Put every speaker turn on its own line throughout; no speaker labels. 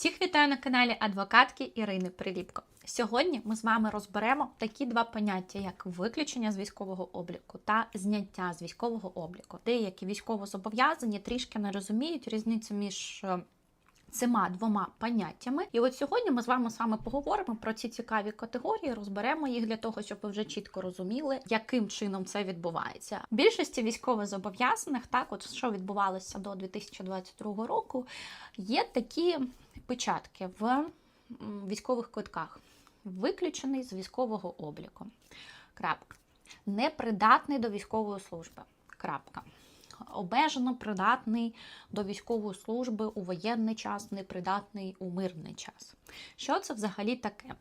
Всіх вітаю на каналі адвокатки Ірини Приліпко. Сьогодні ми з вами розберемо такі два поняття, як виключення з військового обліку та зняття з військового обліку. Деякі військовозобов'язані трішки не розуміють різницю між е, цими двома поняттями. І от сьогодні ми з вами з вами поговоримо про ці цікаві категорії, розберемо їх для того, щоб ви вже чітко розуміли, яким чином це відбувається. Більшості військовозобов'язаних, так от що відбувалося до 2022 року, є такі печатки в військових квитках. Виключений з військового обліку. Крапка. Непридатний до військової служби. Крапка обмежено придатний до військової служби у воєнний час, непридатний у мирний час. Що це взагалі таке?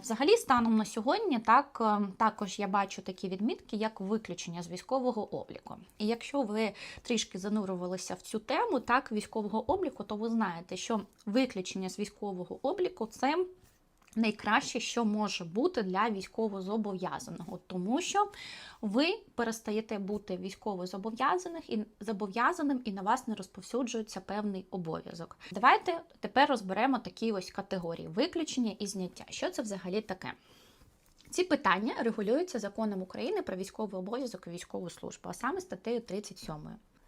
Взагалі, станом на сьогодні, так е, також я бачу такі відмітки, як виключення з військового обліку. І якщо ви трішки занурювалися в цю тему, так військового обліку, то ви знаєте, що виключення з військового обліку це найкраще, що може бути для військовозобов'язаного, тому що ви перестаєте бути військовозобов'язаних і зобов'язаним, і на вас не розповсюджується певний обов'язок. Давайте тепер розберемо такі ось категорії: виключення і зняття. Що це взагалі таке? Ці питання регулюються законом України про військовий обов'язок і військову службу, а саме статтею 37.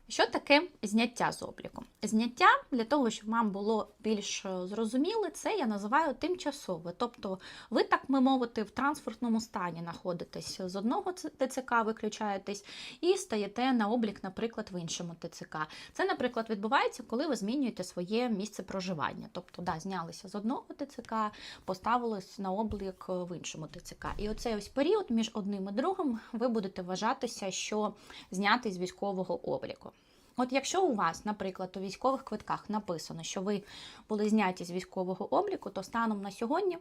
Що таке зняття з обліку? Зняття для того, щоб вам було більш е, зрозуміле, це я називаю тимчасове. Тобто, ви, так би мовити, в транспортному стані знаходитесь з одного ТЦК, виключаєтесь і стаєте на облік, наприклад, в іншому ТЦК. Це, наприклад, відбувається, коли ви змінюєте своє місце проживання. Тобто, да, знялися з одного ТЦК, поставились на облік в іншому ТЦК. І оцей ось період між одним і другим ви будете вважатися, що знятий з військового обліку. От якщо у вас, наприклад, у військових квитках написано, що ви були зняті з військового обліку, то станом на сьогодні,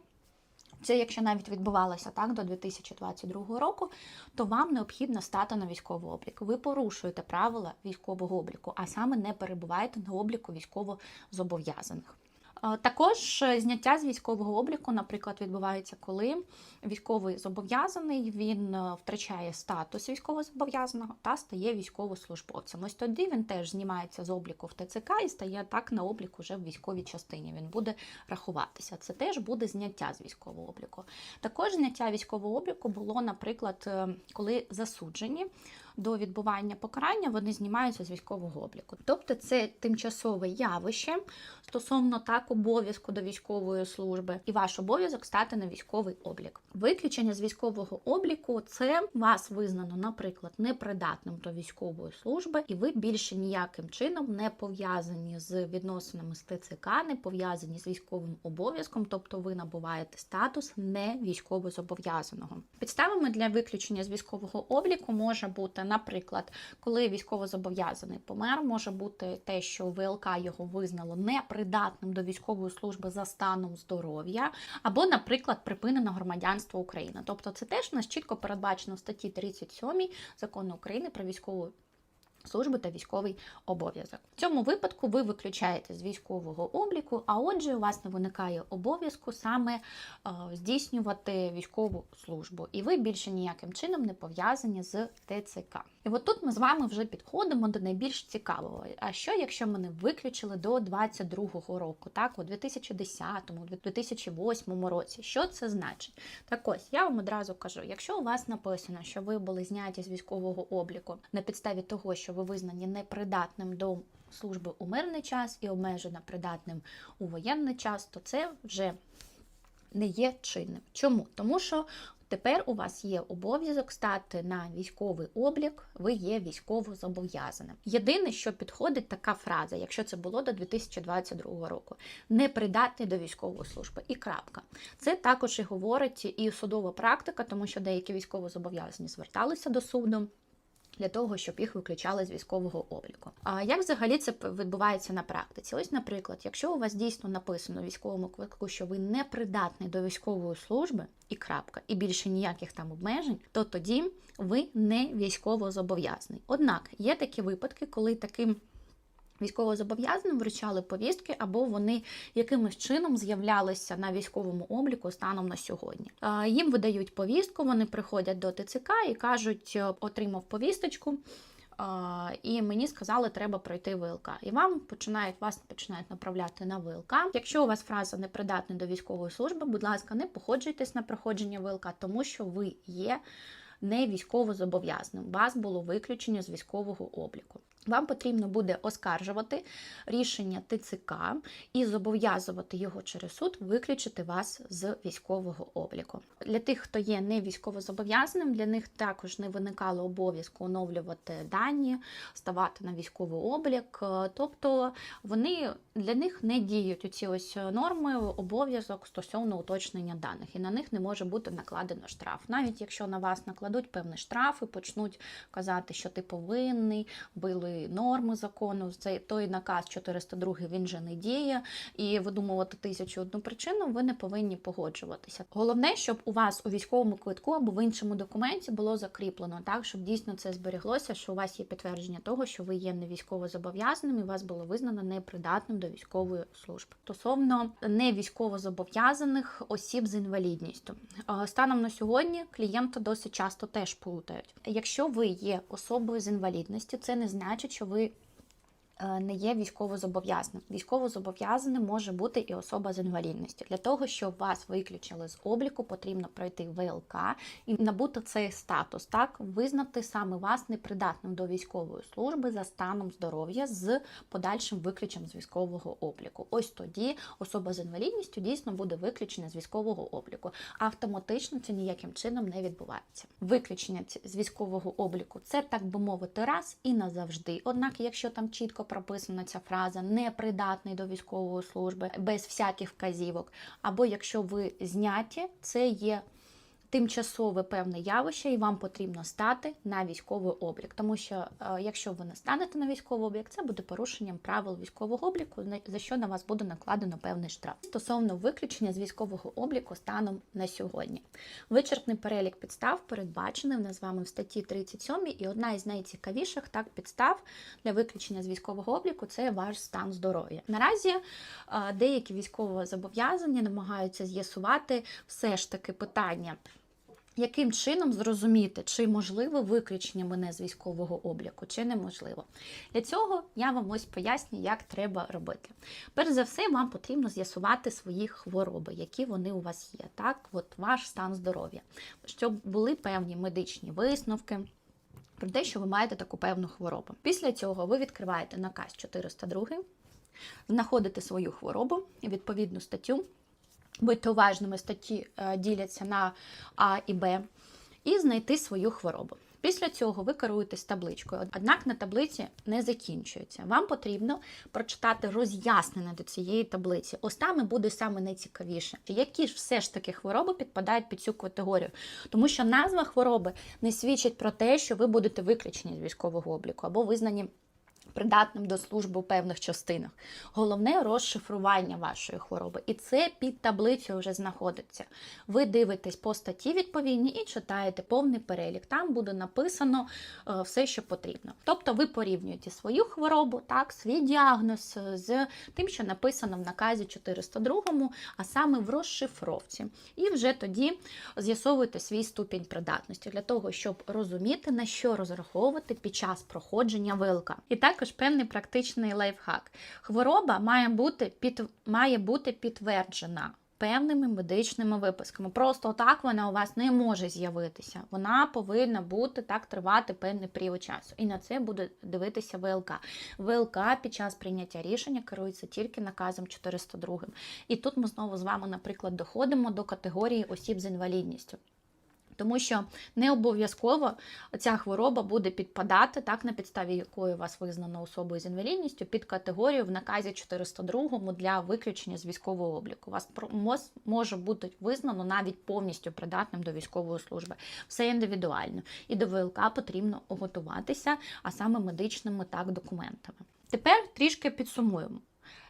це якщо навіть відбувалося так до 2022 року, то вам необхідно стати на військовий облік. Ви порушуєте правила військового обліку, а саме не перебуваєте на обліку військовозобов'язаних. Е, Також е, зняття з військового обліку, наприклад, відбувається, коли військовий зобов'язаний він е, втрачає статус військовозобов'язаного та стає військовослужбовцем. Ось тоді він теж знімається з обліку в ТЦК і стає так на облік уже в військовій частині. Він буде рахуватися. Це теж буде зняття з військового обліку. Також зняття військового обліку було, наприклад, коли засуджені до відбування покарання вони знімаються з військового обліку. Тобто це тимчасове явище стосовно так обов'язку до військової служби, і ваш обов'язок стати на військовий облік. Виключення з військового обліку це вас визнано, наприклад, непридатним до військової служби, і ви більше ніяким чином не пов'язані з відносинами з ТЦК, не пов'язані з військовим обов'язком, тобто ви набуваєте статус не військовозобов'язаного. Підставами для виключення з військового обліку може бути Наприклад, коли військовозобов'язаний помер, може бути те, що ВЛК його визнало непридатним до військової служби за станом здоров'я, або, наприклад, припинено громадянство України. Тобто, це теж у нас чітко передбачено в статті 37 закону України про військову. Служби та військовий обов'язок. В цьому випадку ви виключаєте з військового обліку, а отже, у вас не виникає обов'язку саме е, здійснювати військову службу, і ви більше ніяким чином не пов'язані з ТЦК. І от тут ми з вами вже підходимо до найбільш цікавого. А що, якщо мене виключили до 22-го року, так, у 2010-му, 2008 році? Що це значить? Так ось я вам одразу кажу: якщо у вас написано, що ви були зняті з військового обліку на підставі того, що ви визнані непридатним до служби у мирний час і обмежено придатним у воєнний час, то це вже не є чинним. Чому? Тому що тепер у вас є обов'язок стати на військовий облік, ви є військово зобов'язаним. Єдине, що підходить така фраза, якщо це було до 2022 року, непридатний до військової служби. І крапка. Це також і говорить і судова практика, тому що деякі військовозобов'язані зверталися до суду для того, щоб їх виключали з військового обліку. А як взагалі це відбувається на практиці? Ось, наприклад, якщо у вас дійсно написано в військовому квитку, що ви не придатний до військової служби, і крапка, і більше ніяких там обмежень, то тоді ви не військово зобов'язаний. Однак є такі випадки, коли таким Військовозобов'язаним вручали повістки, або вони якимось чином з'являлися на військовому обліку станом на сьогодні. Їм видають повістку, вони приходять до ТЦК і кажуть, отримав повісточку. І мені сказали, треба пройти ВЛК. І вам починають вас починають направляти на ВЛК. Якщо у вас фраза непридатна до військової служби, будь ласка, не походжуйтесь на проходження ВЛК, тому що ви є не військово зобов'язаним. Вас було виключення з військового обліку. Вам потрібно буде оскаржувати рішення ТЦК і зобов'язувати його через суд виключити вас з військового обліку. Для тих, хто є не військовозобов'язаним, для них також не виникало обов'язку оновлювати дані, ставати на військовий облік. Е, Тобто вони для них не діють оці ось норми, обов'язок стосовно уточнення даних, і на них не може бути накладено штраф. Навіть якщо на вас накладуть певний штраф і почнуть казати, що ти повинний, били норми закону. Цей той наказ 402 він же не діє, і видумувати тисячу одну причину ви не повинні погоджуватися. Головне, щоб у вас у військовому квитку або в іншому документі було закріплено, так щоб дійсно це зберіглося, що у вас є підтвердження того, що ви є не військово зобов'язаним, і вас було визнано непридатним до військової служби. Стосовно не військово зобов'язаних осіб з інвалідністю, Е, станом на сьогодні клієнти досить часто теж плутають. Якщо ви є особою з інвалідністю, це не значить, що ви не є військовозобов'язаним. Військовозобов'язаним може бути і особа з інвалідністю. Для того, щоб вас виключили з обліку, потрібно пройти ВЛК і набути цей статус, так визнати саме вас непридатним до військової служби за станом здоров'я з подальшим виключенням з військового обліку. Ось тоді особа з інвалідністю дійсно буде виключена з військового обліку. Автоматично це ніяким чином не відбувається. Виключення з військового обліку це так би мовити раз і назавжди. Однак, якщо там чітко прописана ця фраза непридатний до військової служби без всяких вказівок, або якщо ви зняті, це є тимчасове певне явище, і вам потрібно стати на військовий облік. Тому що е, якщо ви не станете на військовий облік, це буде порушенням правил військового обліку, за що на вас буде накладено певний штраф. Стосовно виключення з військового обліку станом на сьогодні. Вичерпний перелік підстав передбачений в нас з вами в статті 37, і одна із найцікавіших так підстав для виключення з військового обліку це ваш стан здоров'я. Наразі е, деякі військово зобов'язані намагаються з'ясувати все ж таки питання. Яким чином зрозуміти, чи можливе виключення мене з військового обліку, чи неможливо? Для цього я вам ось поясню, як треба робити. Перш за все, вам потрібно з'ясувати свої хвороби, які вони у вас є, так, от ваш стан здоров'я, щоб були певні медичні висновки. Про те, що ви маєте таку певну хворобу. Після цього ви відкриваєте наказ 402, знаходите свою хворобу і відповідну статтю, будьте уважними, статті е, діляться на А і Б, і знайти свою хворобу. Після цього ви керуєтесь табличкою, однак на таблиці не закінчується. Вам потрібно прочитати роз'яснення до цієї таблиці. Ось там і буде саме найцікавіше, які ж все ж таки хвороби підпадають під цю категорію. Тому що назва хвороби не свідчить про те, що ви будете виключені з військового обліку або визнані придатним до служби у певних частинах. Головне розшифрування вашої хвороби. І це під таблицею вже знаходиться. Ви дивитесь по статті відповідні і читаєте повний перелік. Там буде написано е, все, що потрібно. Тобто ви порівнюєте свою хворобу, так, свій діагноз е, з тим, що написано в наказі 402, а саме в розшифровці. І вже тоді з'ясовуєте свій ступінь придатності для того, щоб розуміти, на що розраховувати під час проходження ВЛК. І також певний практичний лайфхак. Хвороба має бути, під, має бути підтверджена. Певними медичними виписками. Просто так вона у вас не може з'явитися. Вона повинна бути так тривати певний період часу. І на це буде дивитися ВЛК. ВЛК під час прийняття рішення керується тільки наказом 402. І тут ми знову з вами, наприклад, доходимо до категорії осіб з інвалідністю. Тому що не обов'язково ця хвороба буде підпадати, так на підставі якої вас визнано особою з інвалідністю, під категорію в наказі 402 для виключення з військового обліку. Вас може бути визнано навіть повністю придатним до військової служби. Все індивідуально. І до ВЛК потрібно готуватися, а саме медичними так документами. Тепер трішки підсумуємо.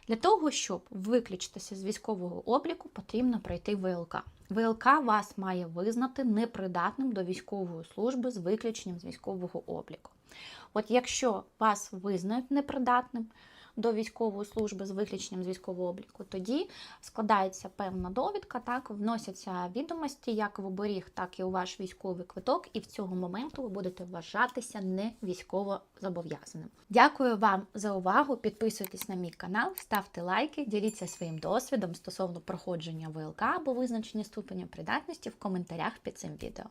Для того, щоб виключитися з військового обліку, потрібно пройти ВЛК. ВЛК вас має визнати непридатним до військової служби з виключенням з військового обліку. От якщо вас визнають непридатним, до військової служби з виключенням з військового обліку, тоді складається певна довідка, так вносяться відомості як в оберіг, так і у ваш військовий квиток, і в цього моменту ви будете вважатися не військово зобов'язаним. Дякую вам за увагу. Підписуйтесь на мій канал, ставте лайки, діліться своїм досвідом стосовно проходження ВЛК або визначення ступеня придатності в коментарях під цим відео.